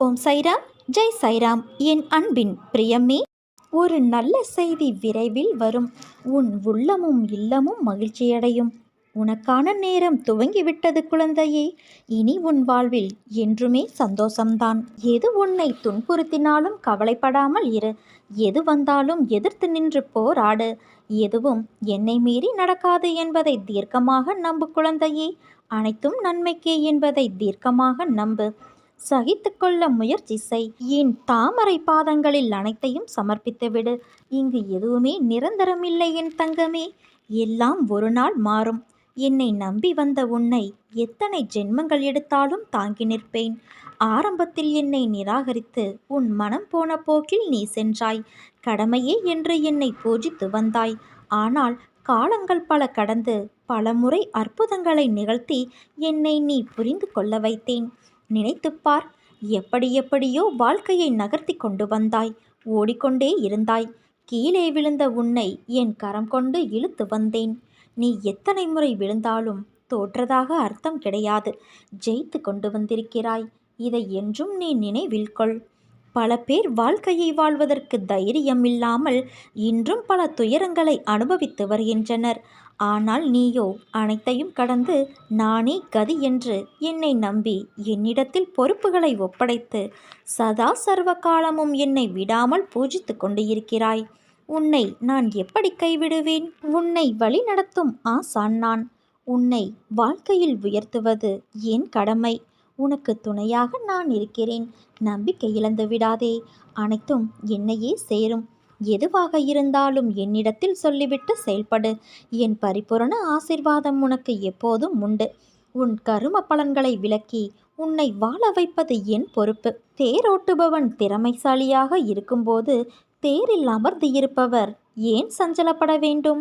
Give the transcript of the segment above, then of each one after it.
ஓம் சைராம். ஜெய் சைராம். என் அன்பின் பிரியமே ஒரு நல்ல செய்தி விரைவில் வரும். உன் உள்ளமும் இல்லமும் மகிழ்ச்சியடையும். உனக்கான நேரம் துவங்கிவிட்டது குழந்தையே. இனி உன் வாழ்வில் என்றுமே சந்தோஷம்தான். எது உன்னை துன்புறுத்தினாலும் கவலைப்படாமல் இரு. எது வந்தாலும் எதிர்த்து நின்று போராடு. எதுவும் என்னை மீறி நடக்காது என்பதை தீர்க்கமாக நம்பு குழந்தையே. அனைத்தும் நன்மைக்கே என்பதை தீர்க்கமாக நம்பு. சகித்துக்கொள்ள முயற்சி செய். என் தாமரை பாதங்களில் அனைத்தையும் சமர்ப்பித்துவிடு இங்கு எதுவுமே நிரந்தரமில்லை என் தங்கமே. எல்லாம் ஒரு நாள் மாறும். என்னை நம்பி வந்த உன்னை எத்தனை ஜென்மங்கள் எடுத்தாலும் தாங்கி நிற்பேன். ஆரம்பத்தில் என்னை நிராகரித்து உன் மனம் போன போக்கில் நீ சென்றாய். கடமையே என்று என்னை பூஜித்து வந்தாய். ஆனால் காலங்கள் பல கடந்து பல முறை அற்புதங்களை நிகழ்த்தி என்னை நீ புரிந்து கொள்ள வைத்தேன். நினைத்துப் பார் எப்படி எப்படியோ வாழ்க்கையை நகர்த்தி கொண்டு வந்தாய். ஓடிக்கொண்டே இருந்தாய். கீழே விழுந்த உன்னை என் கரம் கொண்டு இழுத்து வந்தேன். நீ எத்தனை முறை விழுந்தாலும் தோற்றதாக அர்த்தம் கிடையாது. ஜெயித்து கொண்டு வந்திருக்கிறாய். இதை என்றும் நீ நினைவில் கொள். பல பேர் வாழ்க்கையை வாழ்வதற்கு தைரியம் இல்லாமல் இன்றும் பல துயரங்களை அனுபவித்து வருகின்றனர். ஆனால் நீயோ அனைத்தையும் கடந்து நானே கதி என்று என்னை நம்பி என்னிடத்தில் பொறுப்புகளை ஒப்படைத்து சதா சர்வ காலமும் என்னை விடாமல் பூஜித்து கொண்டு இருக்கிறாய் உன்னை நான் எப்படி கைவிடுவேன்? உன்னை வழிநடத்தும் ஆசான் நான். உன்னை வாழ்க்கையில் உயர்த்துவது என் கடமை. உனக்கு துணையாக நான் இருக்கிறேன். நம்பிக்கை இழந்து விடாதே. அனைத்தும் என்னையே சேரும். எதுவாக இருந்தாலும் என்னிடத்தில் சொல்லிவிட்டு செயல்படு. என் பரிபூரண ஆசிர்வாதம் உனக்கு எப்போதும் உண்டு. உன் கரும பலன்களை விளக்கி உன்னை வாழ வைப்பது என் பொறுப்பு. தேரோட்டுபவன் திறமைசாலியாக இருக்கும்போது தேரில் அமர்ந்து இருப்பவர் ஏன் சஞ்சலப்பட வேண்டும்?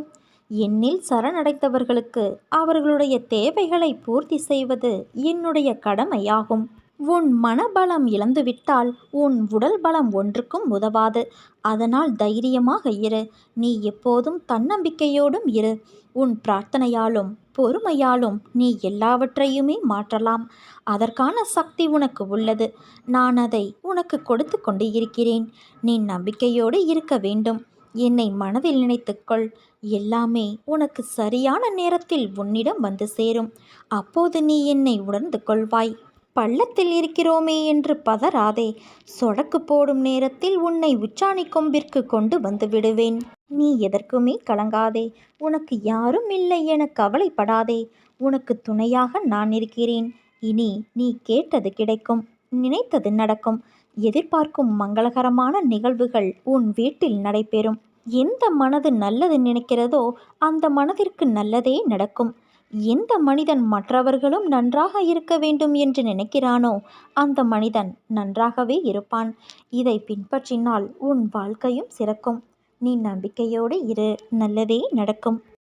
என்னில் சரணடைத்தவர்களுக்கு அவர்களுடைய தேவைகளை பூர்த்தி செய்வது என்னுடைய கடமையாகும். உன் மனபலம் இழந்துவிட்டால் உன் உடல் பலம் ஒன்றுக்கும் உதவாது. அதனால் தைரியமாக இரு. நீ எப்போதும் தன்னம்பிக்கையோடும் இரு. உன் பிரார்த்தனையாலும் பொறுமையாலும் நீ எல்லாவற்றையுமே மாற்றலாம். அதற்கான சக்தி உனக்கு உள்ளது. நான் அதை உனக்கு கொடுத்து கொண்டு இருக்கிறேன் நீ நம்பிக்கையோடு இருக்க வேண்டும். என்னை மனதில் நினைத்துக்கொள் எல்லாமே உனக்கு சரியான நேரத்தில் உன்னிடம் வந்து சேரும். அப்போது நீ என்னை உணர்ந்து கொள்வாய். பள்ளத்தில் இருக்கிறோமே என்று பதறாதே. சொடக்கு போடும் நேரத்தில் உன்னை உச்சாணி கொம்பிற்கு கொண்டு வந்து விடுவேன். நீ எதற்குமே கலங்காதே. உனக்கு யாரும் இல்லை என கவலைப்படாதே. உனக்கு துணையாக நான் இருக்கிறேன். இனி நீ கேட்டது கிடைக்கும். நினைத்தது நடக்கும். எதிர்பார்க்கும் மங்களகரமான நிகழ்வுகள் உன் வீட்டில் நடைபெறும். எந்த மனது நல்லது நினைக்கிறதோ அந்த மனதிற்கு நல்லதே நடக்கும். எந்த மனிதன் மற்றவர்களும் நன்றாக இருக்க வேண்டும் என்று நினைக்கிறானோ அந்த மனிதன் நன்றாகவே இருப்பான். இதை பின்பற்றினால் உன் வாழ்க்கையும் சிறக்கும். நீ நம்பிக்கையோடு இரு. நல்லதே நடக்கும்.